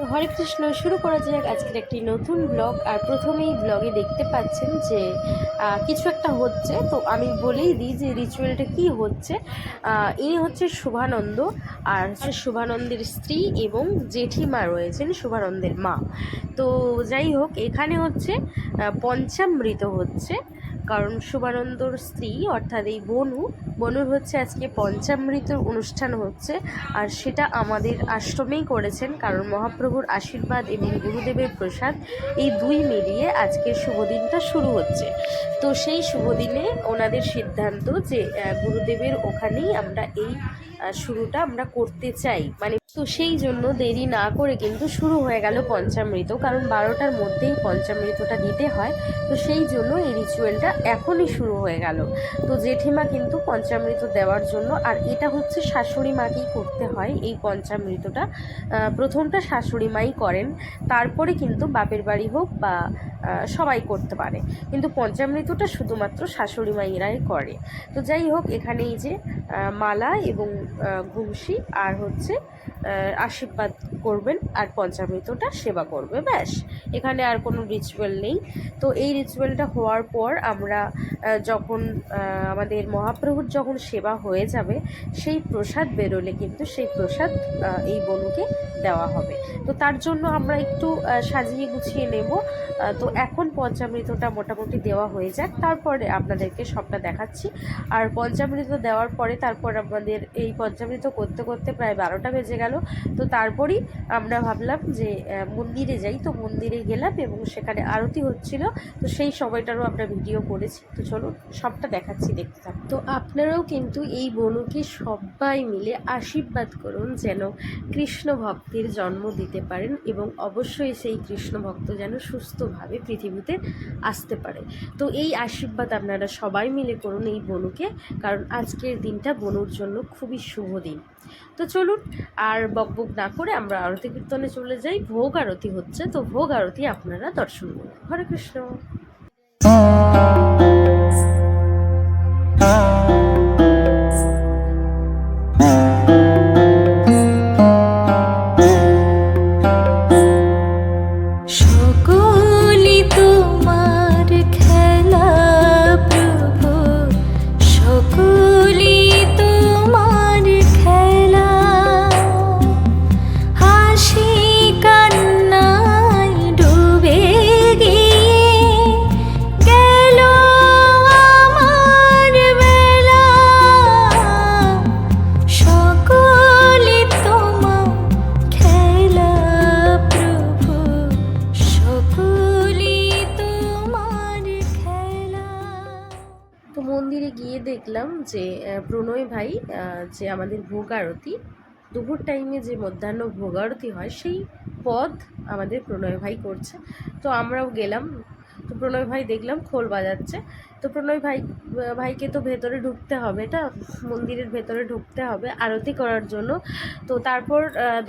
তো হরে কৃষ্ণ, শুরু করা যাক আজকের একটি নতুন ব্লগ আর প্রথমেই ব্লগে দেখতে পাচ্ছেন যে কিছু একটা হচ্ছে। তো আমি বলেই দিই যে রিচুয়ালটা কি হচ্ছে। ইনি হচ্ছে শুভানন্দ আর শুভানন্দের স্ত্রী এবং জেঠিমা রয়েছেন শুভানন্দের মা। তো যাই হোক, এখানে হচ্ছে পঞ্চামৃত হচ্ছে। কারণ শুভানন্দর স্ত্রী, অর্থাৎ এই বনু, বনুর হচ্ছে আজকে পঞ্চামৃত অনুষ্ঠান হচ্ছে আর সেটা আমাদের আশ্রমেই করেছেন কারণ মহাপ্রভুর আশীর্বাদ এবং গুরুদেবের প্রসাদ এই দুই মিলিয়ে আজকের শুভদিনটা শুরু হচ্ছে। তো সেই শুভদিনে ওনাদের সিদ্ধান্ত যে গুরুদেবের ওখানেই আমরা এই শুরুটা আমরা করতে চাই। মানে তো সেই জন্য দেরি না করে কিন্তু শুরু হয়ে গেল পঞ্চামৃত, কারণ বারোটার মধ্যেই পঞ্চামৃতটা দিতে হয়। তো সেই জন্য এই রিচুয়ালটা এখনই শুরু হয়ে গেল। তো জেঠিমা কিন্তু পঞ্চামৃত দেওয়ার জন্য, আর এটা হচ্ছে শাশুড়ি মাকেই করতে হয় এই পঞ্চামৃতটা। প্রথমটা শাশুড়ি মাই করেন, তারপরে কিন্তু বাপের বাড়ি হোক বা সবাই করতে পারে। কিন্তু পঞ্চামৃতটা শুধুমাত্র শাশুড়ি মাইরাই করে। তো যাই হোক, এখানে এই যে মালা এবং ঘুমসি আর হচ্ছে আশীর্বাদ করবেন আর পঞ্চামৃতটা সেবা করবে, ব্যাস। এখানে আর কোনো রিচুয়াল নেই। তো এই রিচুয়ালটা হওয়ার পর আমরা যখন আমাদের মহাপ্রভুর যখন সেবা হয়ে যাবে, সেই প্রসাদ বেরোলে কিন্তু সেই প্রসাদ এই বনুকে দেওয়া হবে। তো তার জন্য আমরা একটু সাজিয়ে গুছিয়ে নেব। তো এখন পঞ্চামৃতটা মোটামুটি দেওয়া হয়ে যাক। তারপরে আপনাদেরকে সবটা দেখাচ্ছি। আর পঞ্চামৃত দেওয়ার পরে তারপর আমাদের এই পঞ্চামৃত করতে করতে প্রায় বারোটা বেজে গেল। তো তারপরই আমরা ভাবলাম যে মন্দিরে যাই। তো মন্দিরে গেলাম এবং সেখানে আরতি হচ্ছিল। তো সেই সময়টারও আমরা ভিডিও করেছি। তো চলুন সবটা দেখাচ্ছি, দেখতে তো আপনারাও কিন্তু এই বনুকে সবাই মিলে আশীর্বাদ করুন যেন কৃষ্ণ ভক্তের জন্ম দিতে পারেন এবং অবশ্যই সেই কৃষ্ণ ভক্ত যেন সুস্থভাবে পৃথিবীতে আসতে পারে তো এই আশীর্বাদ আপনারা সবাই মিলে করুন এই বনুকে কারণ আজকের দিনটা বনুর জন্য খুবই শুভ দিন তো চলুন আর বকবক না করে আমরা আরতি কীর্তনে চলে যাই ভোগ আরতি হচ্ছে তো ভোগ আরতি আপনারা দর্শন করুন হরে কৃষ্ণ যে প্রণয় ভাই যে আমাদের ভোগ আরতি দুপুর টাইমে যে মধ্যাহ্ন ভোগ আরতি হয়, সেই পদ আমাদের প্রণয় ভাই করছে। তো আমরাও গেলাম তো প্রণয় ভাই দেখলাম খোল বাজাচ্ছে। তো প্রণয় ভাই, ভাইকে তো ভেতরে ঢুকতে হবে, এটা মন্দিরের ভেতরে ঢুকতে হবে, আরতি করার জন্য। তো তারপর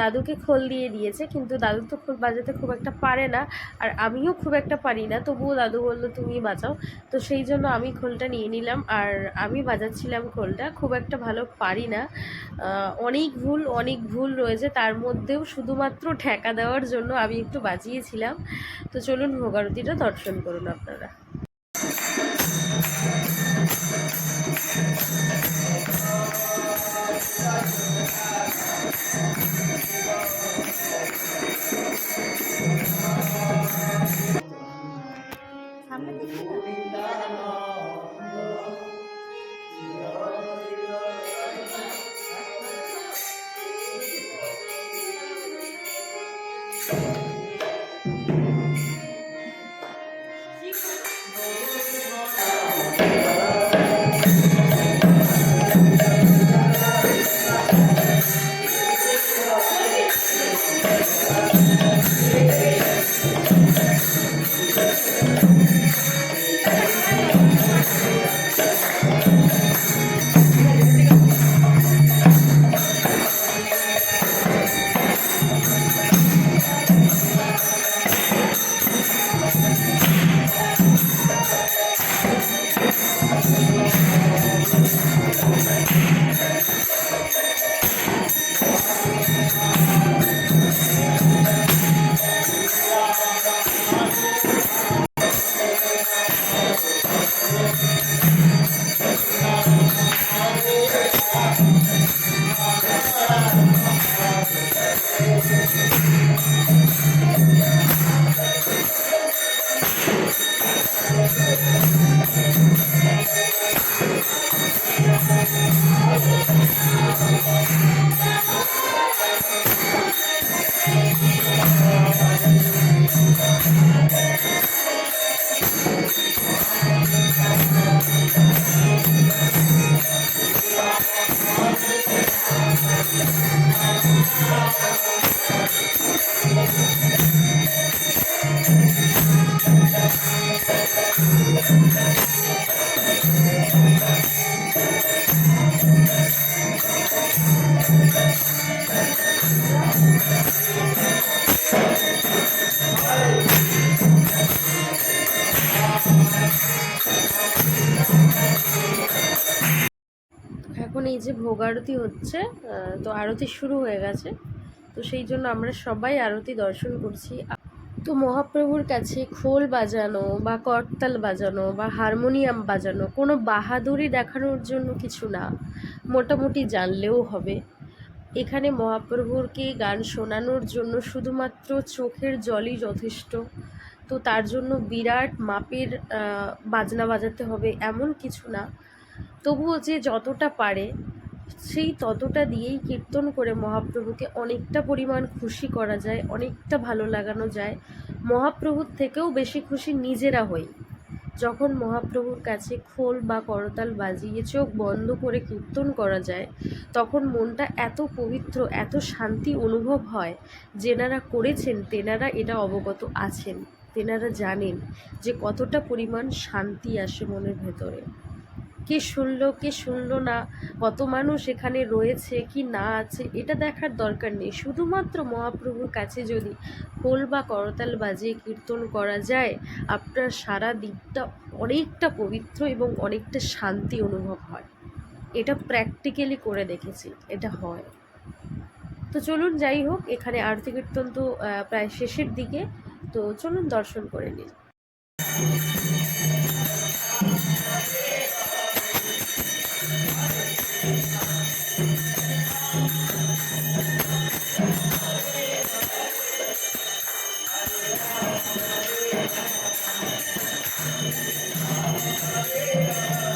দাদুকে খোল দিয়ে দিয়েছে, কিন্তু দাদু তো খোল বাজাতে খুব একটা পারে না, আর আমিও খুব একটা পারি না, তবুও দাদু বলল, তুমি বাজাও। তো সেই জন্য আমি খোলটা নিয়ে নিলাম, আর আমি বাজাচ্ছিলাম খোলটা, খুব একটা ভালো পারি না। অনেক ভুল অনেক ভুল রয়েছে, তার মধ্যেও শুধুমাত্র ঠেকা দেওয়ার জন্য আমি একটু বাজিয়েছিলাম। তো চলুন ভোগারতিটা দর্শন করুন আপনারা যে ভোগ আরতি হচ্ছে তো আরতি শুরু হয়ে গেছে। তো সেই জন্য আমরা সবাই আরতি দর্শন করছি। তো মহাপ্রভুর কাছে খোল বাজানো বা করতাল বাজানো বা হারমোনিয়াম বাজানো, কোনো বাহাদুরি দেখানোর জন্য কিছু না, মোটামুটি জানলেও হবে। এখানে মহাপ্রভুরকে গান শোনানোর জন্য শুধুমাত্র চোখের জলই যথেষ্ট। তো তার জন্য বিরাট মাপের বাজনা বাজাতে হবে, এমন কিছু না। তবুও যে যতটা পারে সেই ততটা দিয়েই কীর্তন করে মহাপ্রভুকে অনেকটা পরিমাণ খুশি করা যায়, অনেকটা ভালো লাগানো যায়। মহাপ্রভুর থেকেও বেশি খুশি নিজেরা হই। যখন মহাপ্রভুর কাছে খোল বা করতাল বাজিয়ে চোখ বন্ধ করে কীর্তন করা যায়, তখন মনটা এত পবিত্র, এত শান্তি অনুভব হয়, যেনারা করেছেন, তেনারা এটা অবগত আছেন, তেনারা জানেন যে কতটা পরিমাণ শান্তি আসে মনের ভেতরে। কে শুনলো কে শুনলো না, কত মানুষ এখানে রয়েছে, কি না আছে, এটা দেখার দরকার নেই। শুধুমাত্র মহাপ্রভুর কাছে যদি খোল বা করতাল বাজিয়ে কীর্তন করা যায়, আপনার সারা দিকটা অনেকটা পবিত্র এবং অনেকটা শান্তি অনুভব হয়। এটা প্র্যাকটিক্যালি করে দেখেছি, এটা হয়। তো চলুন যাই হোক, এখানে আরতি কীর্তন তো প্রায় শেষের দিকে। তো চলুন দর্শন করে নিন Thank you.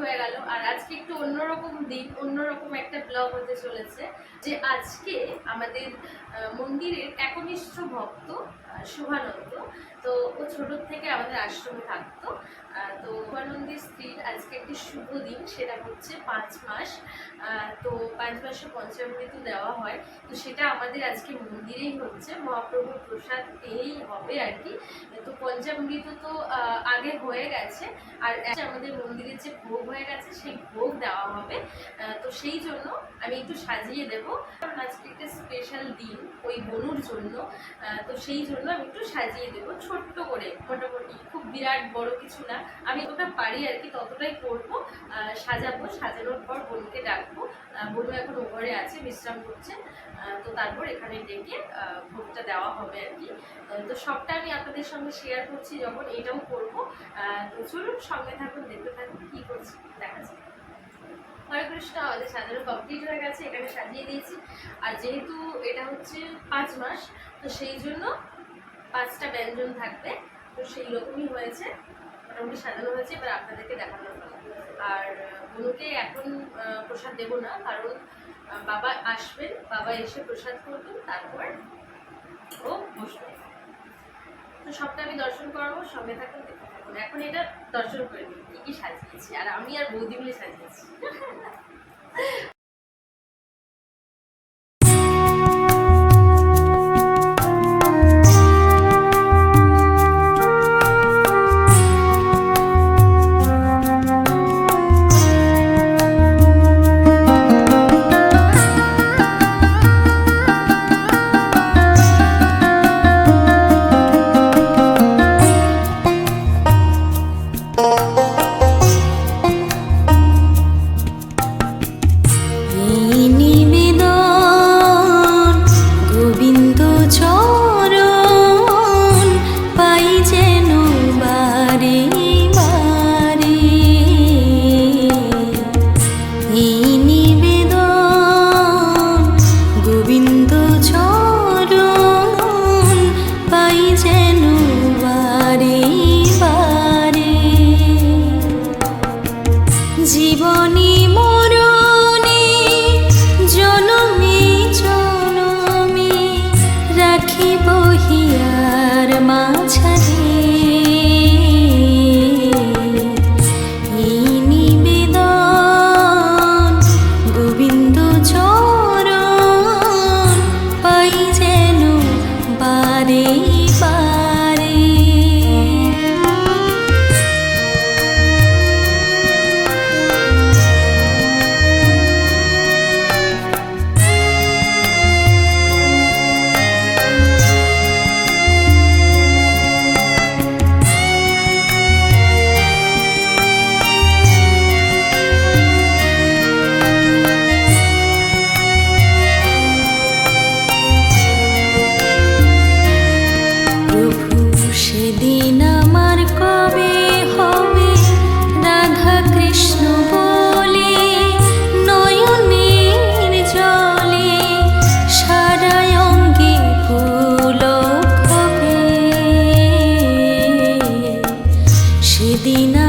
হয়ে গেল। আর আজকে একটু অন্যরকম দিন, অন্যরকম একটা ব্লগ হতে চলেছে যে আজকে আমাদের মন্দিরের একনিষ্ঠ ভক্ত শুভানন্দ। তো ও ছোটোর থেকে আমাদের আশ্রমে থাকতো। তো শুভানন্দের স্ত্রীর আজকে একটি শুভ দিন, সেটা হচ্ছে পাঁচ মাস। তো পাঁচ মাসে পঞ্চামৃত দেওয়া হয়। তো সেটা আমাদের আজকে মন্দিরেই হচ্ছে। মহাপ্রভুর প্রসাদ এই হবে আর কি। তো পঞ্চামৃত তো আগে হয়ে গেছে। আর আমাদের মন্দিরের যে ভোগ হয়ে গেছে, সেই ভোগ দেওয়া হবে। তো সেই জন্য আমি একটু সাজিয়ে দেবো। কারণ আজকে একটা স্পেশাল দিন ওই বনুর জন্য। তো সেই জন্য আমি একটু সাজিয়ে দেবো, ছোট্ট করে, মোটামুটি খুব বিরাট বড় কিছু না। আমি যতটা পারি আর কি ততটাই করব সাজাবো, সাজানোর পর বোনকে ডাকবো। বোনও এখন ওপরে আছে, বিশ্রাম করছে। তো তারপর এখানে ডেকে ভোগটা দেওয়া হবে আর কি। তো সবটা আমি আপনাদের সঙ্গে শেয়ার করছি যখন এটাও করব। তো চলুন সঙ্গে থাকুন, দেখতে থাকুন কী করছি দেখা যাক হরে কৃষ্ণ আমাদের সাজানো কমপ্লিট হয়ে গেছে, এখানে সাজিয়ে দিয়েছি। আর যেহেতু এটা হচ্ছে পাঁচ মাস, তো সেই জন্য পাঁচটা ব্যঞ্জন থাকবে। তো সেই রকমই হয়েছে। মোটামুটি সাজানো হয়েছে। এবার আপনাদেরকে দেখানো আর বোনকে এখন প্রসাদ দেবো না, কারণ বাবা আসবেন। বাবা এসে প্রসাদ করবেন, তারপর ও বসবে। তো সবটা আমি দর্শন করাবো, সঙ্গে থাকুন দেখতে এখন এটা দর্শন করে নিই, কী কী সাজিয়েছি। আর আমি আর বৌদি মিলে সাজিয়েছি। 你 Medina.